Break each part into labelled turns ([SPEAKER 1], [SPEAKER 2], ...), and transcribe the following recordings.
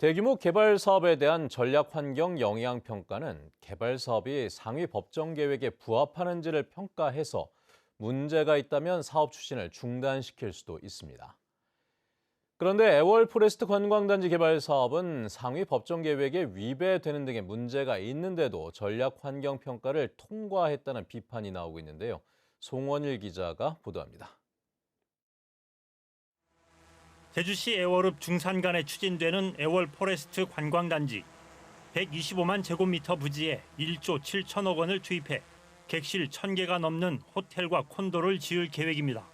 [SPEAKER 1] 대규모 개발 사업에 대한 전략 환경 영향 평가는 개발 사업이 상위 법정 계획에 부합하는지를 평가해서 문제가 있다면 사업 추진을 중단시킬 수도 있습니다. 그런데 애월 포레스트 관광단지 개발 사업은 상위 법정 계획에 위배되는 등의 문제가 있는데도 전략 환경 평가를 통과했다는 비판이 나오고 있는데요. 송원일 기자가 보도합니다.
[SPEAKER 2] 제주시 애월읍 중산간에 추진되는 애월 포레스트 관광단지 125만 제곱미터 부지에 1조 7천억 원을 투입해 객실 1000개가 넘는 호텔과 콘도를 지을 계획입니다.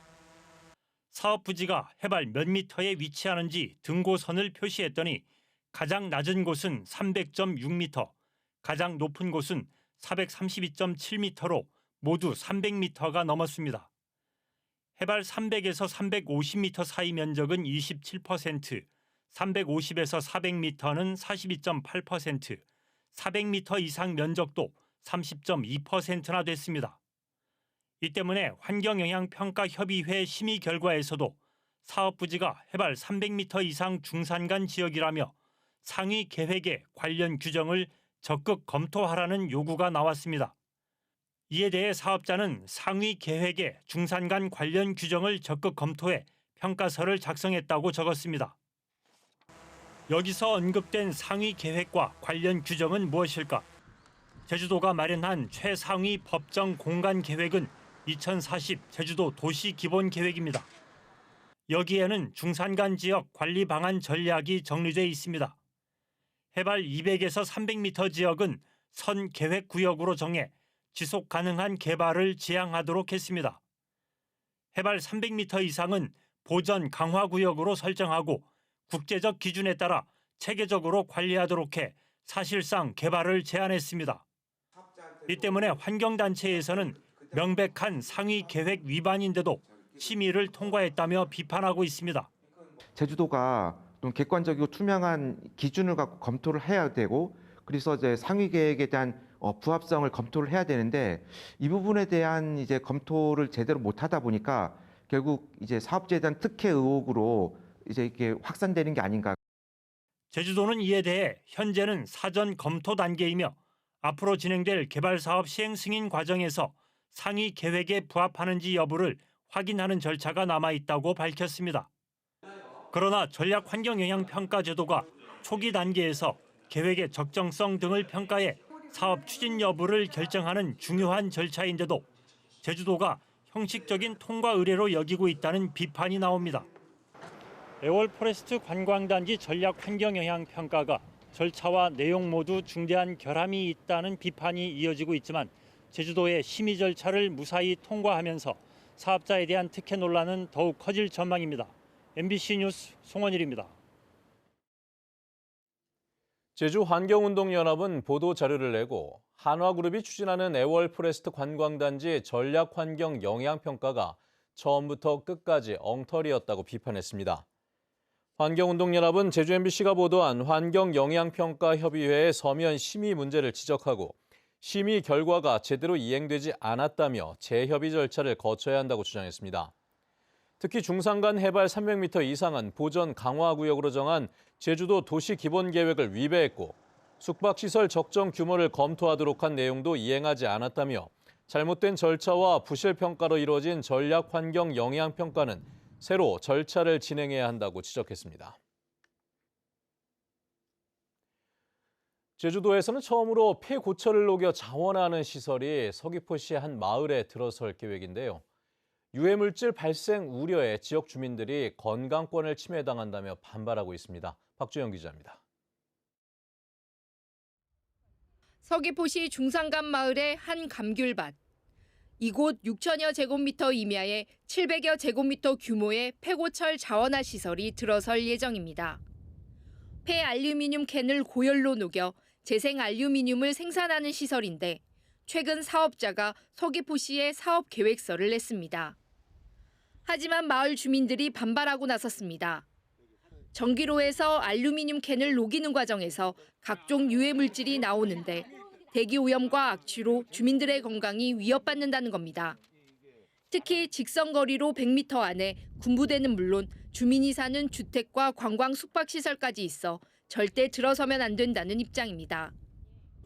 [SPEAKER 2] 사업 부지가 해발 몇 미터에 위치하는지 등고선을 표시했더니 가장 낮은 곳은 300.6m, 가장 높은 곳은 432.7m로 모두 300m가 넘었습니다. 해발 300에서 350m 사이 면적은 27%, 350에서 400m는 42.8%, 400m 이상 면적도 30.2%나 됐습니다. 이 때문에 환경영향평가협의회 심의 결과에서도 사업 부지가 해발 300m 이상 중산간 지역이라며 상위 계획에 관련 규정을 적극 검토하라는 요구가 나왔습니다. 이에 대해 사업자는 상위 계획에 중산 간 관련 규정을 적극 검토해 평가서를 작성했다고 적었습니다. 여기서 언급된 상위 계획과 관련 규정은 무엇일까? 제주도가 마련한 최상위 법정 공간 계획은 2040 제주도 도시 기본 계획입니다. 여기에는 중산간 지역 관리 방안 전략이 정리돼 있습니다. 해발 200에서 300m 지역은 선 계획 구역으로 정해 지속 가능한 개발을 지향하도록 했습니다. 해발 300m 이상은 보전 강화 구역으로 설정하고 국제적 기준에 따라 체계적으로 관리하도록 해 사실상 개발을 제한했습니다. 이 때문에 환경단체에서는 명백한 상위 계획 위반인데도 심의를 통과했다며 비판하고 있습니다.
[SPEAKER 3] 제주도가 좀 객관적이고 투명한 기준을 갖고 검토를 해야 되고 그래서 이제 상위 계획에 대한 어, 부합성을 검토를 해야 되는데 이 부분에 대한 이제 검토를 제대로 못 하다 보니까 결국 이제 대한 특혜 의혹으로 이제 이게 확산되는 게 아닌가.
[SPEAKER 2] 제주도는 이에 대해 현재는 사전 검토 단계이며 앞으로 진행될 개발 사업 시행 승인 과정에서 상위 계획에 부합하는지 여부를 확인하는 절차가 남아 있다고 밝혔습니다. 그러나 전략 환경 영향 평가 제도가 초기 단계에서 계획의 적정성 등을 평가해 사업 추진 여부를 결정하는 중요한 절차인데도 제주도가 형식적인 통과 의뢰로 여기고 있다는 비판이 나옵니다. 애월 포레스트 관광단지 전략 환경 영향 평가가 절차와 내용 모두 중대한 결함이 있다는 비판이 이어지고 있지만 제주도의 심의 절차를 무사히 통과하면서 사업자에 대한 특혜 논란은 더욱 커질 전망입니다. MBC 뉴스 송원일입니다.
[SPEAKER 1] 제주 환경운동연합은 보도 자료를 내고 한화그룹이 추진하는 애월 포레스트 관광단지 전략 환경 영향 평가가 처음부터 끝까지 엉터리였다고 비판했습니다. 환경운동연합은 제주 MBC가 보도한 환경영향평가협의회의 서면 심의 문제를 지적하고 심의 결과가 제대로 이행되지 않았다며 재협의 절차를 거쳐야 한다고 주장했습니다. 특히 중산간 해발 300m 이상은 보전 강화 구역으로 정한 제주도 도시 기본 계획을 위배했고 숙박시설 적정 규모를 검토하도록 한 내용도 이행하지 않았다며 잘못된 절차와 부실 평가로 이루어진 전략 환경 영향 평가는 새로 절차를 진행해야 한다고 지적했습니다. 제주도에서는 처음으로 폐고철을 녹여 자원하는 시설이 서귀포시의 한 마을에 들어설 계획인데요. 유해물질 발생 우려에 지역 주민들이 건강권을 침해당한다며 반발하고 있습니다. 박주영 기자입니다.
[SPEAKER 4] 서귀포시 중산간 마을의 한 감귤밭. 이곳 6천여 제곱미터 임야에 700여 제곱미터 규모의 폐고철 자원화 시설이 들어설 예정입니다. 폐 알루미늄 캔을 고열로 녹여 재생 알루미늄을 생산하는 시설인데 최근 사업자가 서귀포시에 사업 계획서를 냈습니다. 하지만 마을 주민들이 반발하고 나섰습니다. 전기로에서 알루미늄 캔을 녹이는 과정에서 각종 유해 물질이 나오는데 대기 오염과 악취로 주민들의 건강이 위협받는다는 겁니다. 특히 직선 거리로 100m 안에 군부대는 물론 주민이 사는 주택과 관광 숙박 시설까지 있어 절대 들어서면 안 된다는 입장입니다.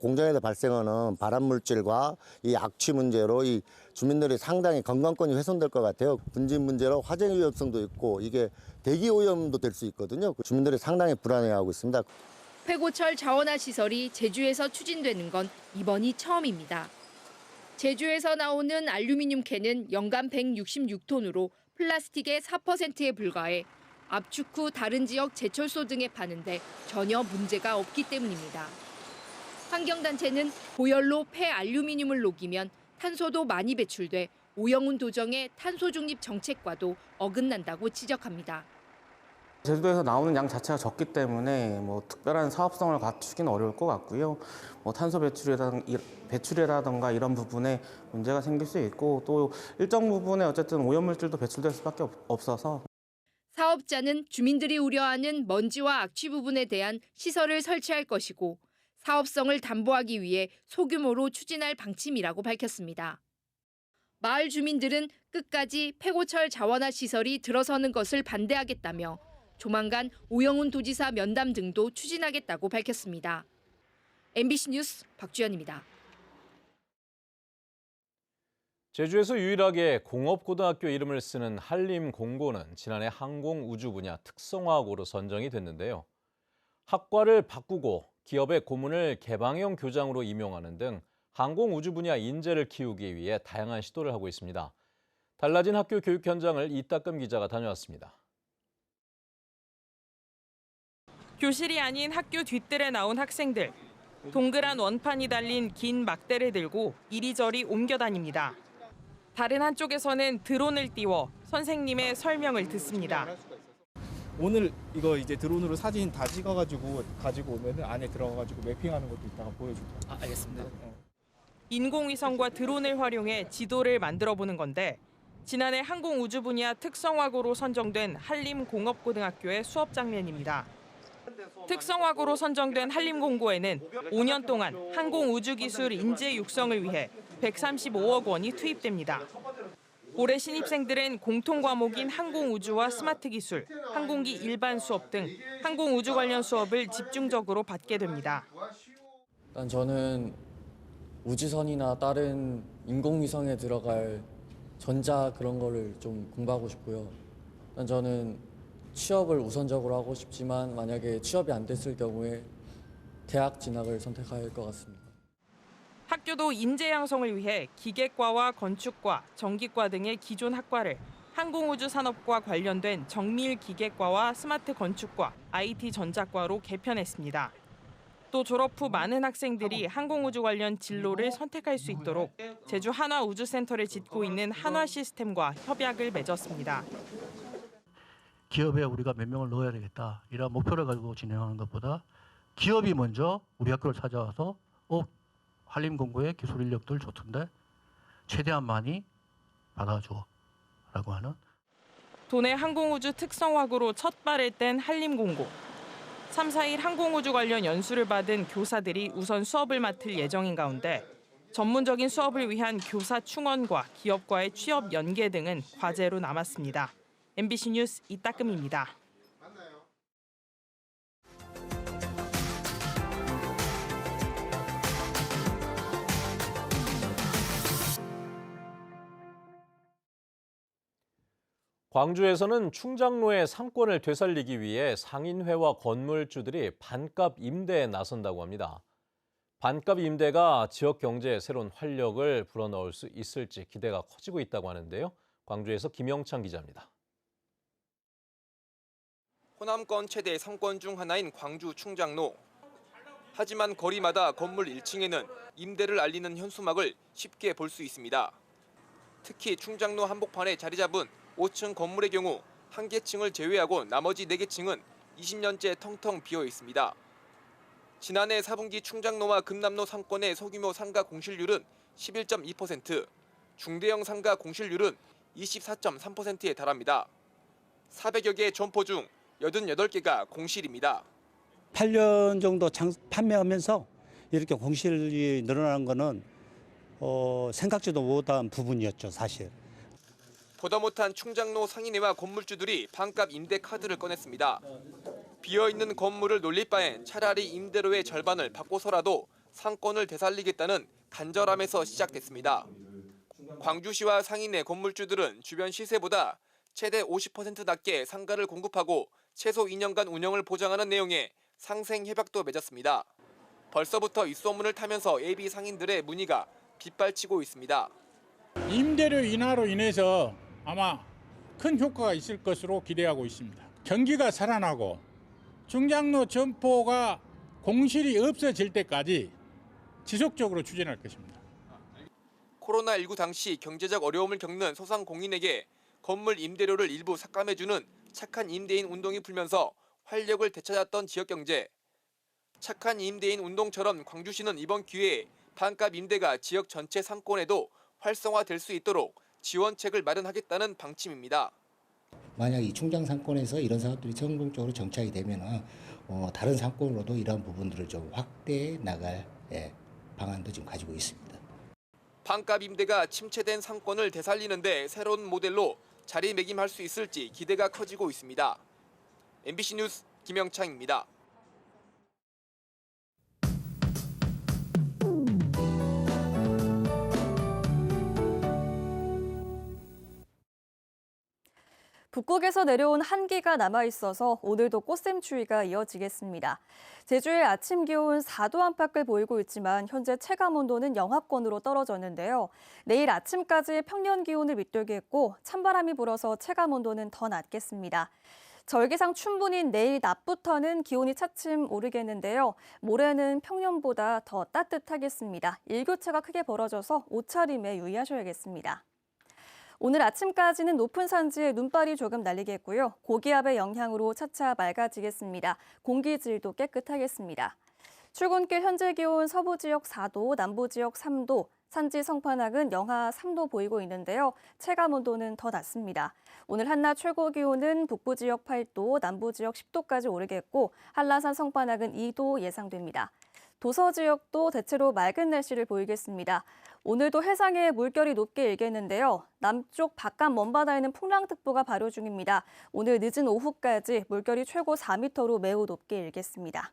[SPEAKER 5] 공장에서 발생하는 발암 물질과 이 악취 문제로 이 주민들이 상당히 건강권이 훼손될 것 같아요. 분진 문제로 화재 위험성도 있고 이게 대기 오염도 될 수 있거든요. 주민들이 상당히 불안해하고 있습니다.
[SPEAKER 4] 폐고철 자원화 시설이 제주에서 추진되는 건 이번이 처음입니다. 제주에서 나오는 알루미늄 캔은 연간 166톤으로 플라스틱의 4%에 불과해 압축 후 다른 지역 제철소 등에 파는데 전혀 문제가 없기 때문입니다. 환경단체는 보열로 폐알루미늄을 녹이면 탄소도 많이 배출돼 오영훈 도정의 탄소 중립 정책과도 어긋난다고 지적합니다.
[SPEAKER 6] 제주도에서 나오는 양 자체가 적기 때문에 뭐 특별한 사업성을 갖추기는 어려울 것 같고요. 뭐 탄소 배출이라든, 배출이라든가 이런 부분에 문제가 생길 수 있고 또 일정 부분에 어쨌든 오염물질도 배출될 수밖에 없- 없어서
[SPEAKER 4] 사업자는 주민들이 우려하는 먼지와 악취 부분에 대한 시설을 설치할 것이고 사업성을 담보하기 위해 소규모로 추진할 방침이라고 밝혔습니다. 마을 주민들은 끝까지 폐고철 자원화 시설이 들어서는 것을 반대하겠다며 조만간 오영훈 도지사 면담 등도 추진하겠다고 밝혔습니다. MBC 뉴스 박주연입니다.
[SPEAKER 1] 제주에서 유일하게 공업고등학교 이름을 쓰는 한림공고는 지난해 항공우주 분야 특성화학으로 선정이 됐는데요. 학과를 바꾸고 기업의 고문을 개방형 교장으로 임용하는 등 항공우주 분야 인재를 키우기 위해 다양한 시도를 하고 있습니다. 달라진 학교 교육 현장을 이따금 기자가 다녀왔습니다.
[SPEAKER 7] 교실이 아닌 학교 뒷뜰에 나온 학생들. 동그란 원판이 달린 긴 막대를 들고 이리저리 옮겨 다닙니다. 다른 한쪽에서는 드론을 띄워 선생님의 설명을 듣습니다.
[SPEAKER 8] 오늘 이거 이제 드론으로 사진 다 찍어가지고 가지고 오면은 안에 들어가가지고 매핑하는 것도 이따가 보여줄 거예요. 아, 알겠습니다.
[SPEAKER 7] 인공위성과 드론을 활용해 지도를 만들어 보는 건데 지난해 항공우주 분야 특성화고로 선정된 한림공업고등학교의 수업 장면입니다. 특성화고로 선정된 한림공고에는 5년 동안 항공우주기술 인재 육성을 위해 135억 원이 투입됩니다. 올해 신입생들은 공통 과목인 항공우주와 스마트 기술, 항공기 일반 수업 등 항공우주 관련 수업을 집중적으로 받게 됩니다.
[SPEAKER 9] 일단 저는 우주선이나 다른 인공위성에 들어갈 전자 그런 거를 좀 공부하고 싶고요. 일단 저는 취업을 우선적으로 하고 싶지만 만약에 취업이 안 됐을 경우에 대학 진학을 선택할 것 같습니다.
[SPEAKER 7] 학교도 인재 양성을 위해 기계과와 건축과, 전기과 등의 기존 학과를 항공우주 산업과 관련된 정밀 기계과와 스마트 건축과, IT 전자과로 개편했습니다. 또 졸업 후 많은 학생들이 항공우주 관련 진로를 선택할 수 있도록 제주 한화우주센터를 짓고 있는 한화시스템과 협약을 맺었습니다.
[SPEAKER 10] 기업에 우리가 몇 명을 넣어야 되겠다 이런 목표를 가지고 진행하는 것보다 기업이 먼저 우리 학교를 찾아와서 어 한림공고의 기술 인력들 좋던데 최대한 많이 받아줘라고 하는
[SPEAKER 7] 도내 항공우주 특성화고로 첫 발을 뗀 한림공고. 3, 4일 항공우주 관련 연수를 받은 교사들이 우선 수업을 맡을 예정인 가운데 전문적인 수업을 위한 교사 충원과 기업과의 취업 연계 등은 과제로 남았습니다. MBC 뉴스 이따금입니다.
[SPEAKER 1] 광주에서는 충장로의 상권을 되살리기 위해 상인회와 건물주들이 반값 임대에 나선다고 합니다. 반값 임대가 지역 경제에 새로운 활력을 불어넣을 수 있을지 기대가 커지고 있다고 하는데요. 광주에서 김영창 기자입니다.
[SPEAKER 11] 호남권 최대 상권 중 하나인 광주 충장로. 하지만 거리마다 건물 1층에는 임대를 알리는 현수막을 쉽게 볼 수 있습니다. 특히 충장로 한복판에 자리 잡은 5층 건물의 경우 한 개 층을 제외하고 나머지 4개 층은 20년째 텅텅 비어 있습니다. 지난해 4분기 충장로와 금남로 상권의 소규모 상가 공실률은 11.2%, 중대형 상가 공실률은 24.3%에 달합니다. 400여 개의 점포 중 88개가 공실입니다.
[SPEAKER 12] 8년 정도 장, 판매하면서 이렇게 공실이 늘어나는 거는 어, 생각지도 못한 부분이었죠, 사실.
[SPEAKER 11] 보다 못한 충장로 상인회와 건물주들이 반값 임대 카드를 꺼냈습니다. 비어있는 건물을 놀릴 바엔 차라리 임대료의 절반을 받고서라도 상권을 되살리겠다는 간절함에서 시작됐습니다. 광주시와 상인회 건물주들은 주변 시세보다 최대 50% 낮게 상가를 공급하고 최소 2년간 운영을 보장하는 내용의 상생 협약도 맺었습니다. 벌써부터 입소문을 타면서 AB 상인들의 문의가 빗발치고 있습니다.
[SPEAKER 13] 임대료 인하로 인해서 아마 큰 효과가 있을 것으로 기대하고 있습니다. 경기가 살아나고 중장로 점포가 공실이 없어질 때까지 지속적으로 추진할 것입니다.
[SPEAKER 11] 코로나19 당시 경제적 어려움을 겪는 소상공인에게 건물 임대료를 일부 삭감해주는 착한 임대인 운동이 풀면서 활력을 되찾았던 지역 경제. 착한 임대인 운동처럼 광주시는 이번 기회에 반값 임대가 지역 전체 상권에도 활성화될 수 있도록 지원책을 마련하겠다는 방침입니다.
[SPEAKER 14] 만약 이 충장 상권에서 이런 사업들이 성공적으로 정착이 되면 어, 다른 상권으로도 이러한 부분들을 좀 확대해 나갈 예, 방안도 지금 가지고 있습니다.
[SPEAKER 11] 반값 임대가 침체된 상권을 되살리는데 새로운 모델로 자리매김할 수 있을지 기대가 커지고 있습니다. MBC 뉴스 김영창입니다.
[SPEAKER 15] 북극에서 내려온 한기가 남아 있어서 오늘도 꽃샘 추위가 이어지겠습니다. 제주의 아침 기온 4도 안팎을 보이고 있지만 현재 체감 온도는 영하권으로 떨어졌는데요. 내일 아침까지 평년 기온을 밑돌겠고 찬바람이 불어서 체감 온도는 더 낮겠습니다. 절기상 춘분인 내일 낮부터는 기온이 차츰 오르겠는데요. 모레는 평년보다 더 따뜻하겠습니다. 일교차가 크게 벌어져서 옷차림에 유의하셔야겠습니다. 오늘 아침까지는 높은 산지에 눈발이 조금 날리겠고요. 고기압의 영향으로 차차 맑아지겠습니다. 공기질도 깨끗하겠습니다. 출근길 현재 기온 서부 지역 4도, 남부 지역 3도, 산지 성판악은 영하 3도 보이고 있는데요. 체감 온도는 더 낮습니다. 오늘 한낮 최고 기온은 북부 지역 8도, 남부 지역 10도까지 오르겠고 한라산 성판악은 2도 예상됩니다. 도서 지역도 대체로 맑은 날씨를 보이겠습니다. 오늘도 해상에 물결이 높게 일겠는데요. 남쪽 바깥 먼바다에는 풍랑특보가 발효 중입니다. 오늘 늦은 오후까지 물결이 최고 4m로 매우 높게 일겠습니다.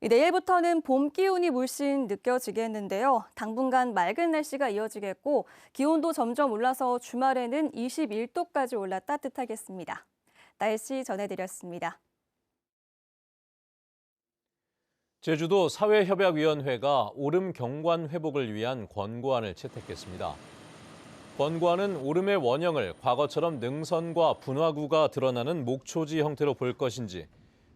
[SPEAKER 15] 내일부터는 봄 기운이 물씬 느껴지겠는데요. 당분간 맑은 날씨가 이어지겠고 기온도 점점 올라서 주말에는 21도까지 올라 따뜻하겠습니다. 날씨 전해드렸습니다.
[SPEAKER 1] 제주도 사회협약위원회가 오름 경관 회복을 위한 권고안을 채택했습니다. 권고안은 오름의 원형을 과거처럼 능선과 분화구가 드러나는 목초지 형태로 볼 것인지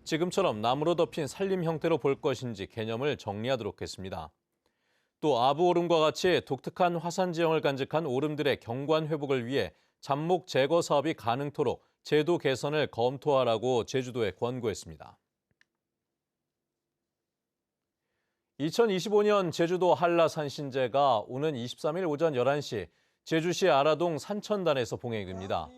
[SPEAKER 1] 지금처럼 나무로 덮인 산림 형태로 볼 것인지 개념을 정리하도록 했습니다. 또 아부오름과 같이 독특한 화산 지형을 간직한 오름들의 경관 회복을 위해 잡목 제거 사업이 가능토록 제도 개선을 검토하라고 제주도에 권고했습니다. 2025년 제주도 한라산 신제가 오는 23일 오전 11시 제주시 아라동 산천단에서 봉행됩니다.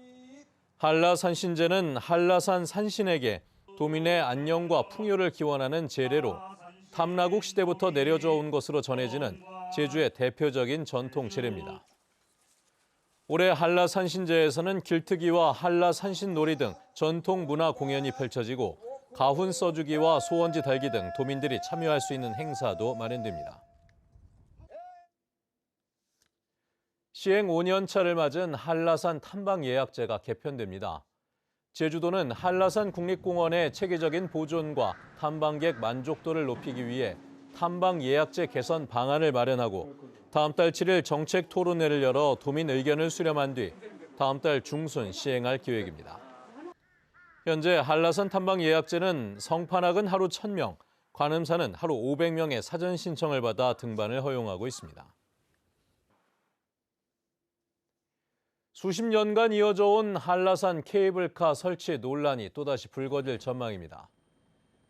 [SPEAKER 1] 한라산 신제는 한라산 산신에게 도민의 안녕과 풍요를 기원하는 제례로 탐라국 시대부터 내려져 온 것으로 전해지는 제주의 대표적인 전통 제례입니다. 올해 한라산 신제에서는 길트기와 한라산신 놀이 등 전통 문화 공연이 펼쳐지고 가훈 써주기와 소원지 달기 등 도민들이 참여할 수 있는 행사도 마련됩니다. 시행 5년 차를 맞은 한라산 탐방 예약제가 개편됩니다. 제주도는 한라산 국립공원의 체계적인 보존과 탐방객 만족도를 높이기 위해 탐방 예약제 개선 방안을 마련하고 다음 달 7일 정책 토론회를 열어 도민 의견을 수렴한 뒤 다음 달 중순 시행할 계획입니다. 현재 한라산 탐방 예약제는 성판악은 하루 1000명, 관음산은 하루 500명의 사전 신청을 받아 등반을 허용하고 있습니다. 수십 년간 이어져 온 한라산 케이블카 설치 논란이 또다시 불거질 전망입니다.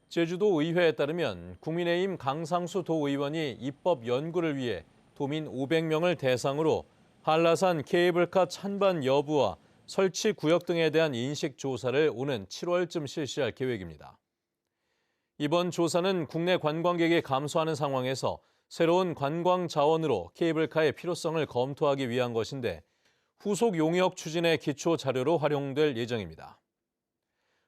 [SPEAKER 1] 제주도 의회에 따르면 국민의힘 강상수 도의원이 입법 연구를 위해 도민 500명을 대상으로 한라산 케이블카 찬반 여부와 설치 구역 등에 대한 인식 조사를 오는 7월쯤 실시할 계획입니다. 이번 조사는 국내 관광객이 감소하는 상황에서 새로운 관광 자원으로 케이블카의 필요성을 검토하기 위한 것인데 후속 용역 추진의 기초 자료로 활용될 예정입니다.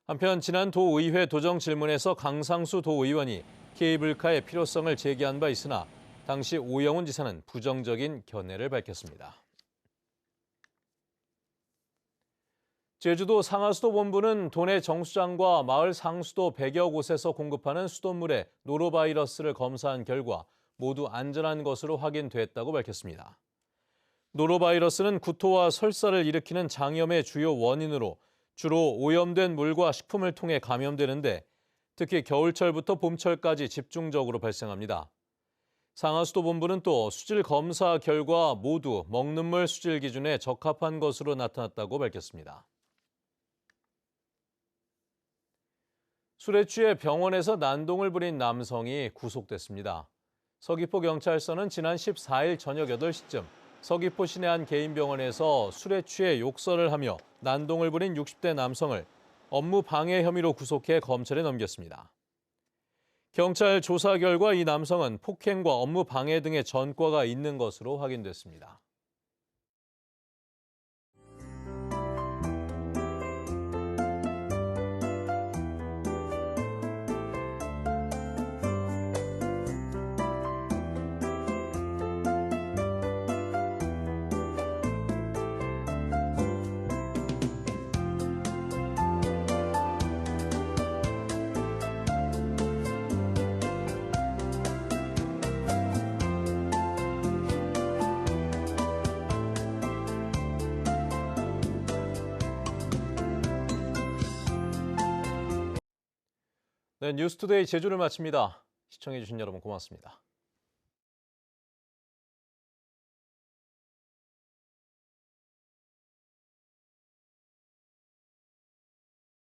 [SPEAKER 1] 한편 지난 도의회 도정 질문에서 강상수 도의원이 케이블카의 필요성을 제기한 바 있으나 당시 오영훈 지사는 부정적인 견해를 밝혔습니다. 제주도 상하수도 본부는 도내 정수장과 마을 상수도 100여 곳에서 공급하는 수돗물에 노로바이러스를 검사한 결과 모두 안전한 것으로 확인됐다고 밝혔습니다. 노로바이러스는 구토와 설사를 일으키는 장염의 주요 원인으로 주로 오염된 물과 식품을 통해 감염되는데 특히 겨울철부터 봄철까지 집중적으로 발생합니다. 상하수도 본부는 또 수질 검사 결과 모두 먹는 물 수질 기준에 적합한 것으로 나타났다고 밝혔습니다. 술에 취해 병원에서 난동을 부린 남성이 구속됐습니다. 서귀포 경찰서는 지난 14일 저녁 8시쯤 서귀포 시내 한 개인 병원에서 술에 취해 욕설을 하며 난동을 부린 60대 남성을 업무 방해 혐의로 구속해 검찰에 넘겼습니다. 경찰 조사 결과 이 남성은 폭행과 업무 방해 등의 전과가 있는 것으로 확인됐습니다. 네, 뉴스투데이 제주를 마칩니다. 시청해주신 여러분 고맙습니다.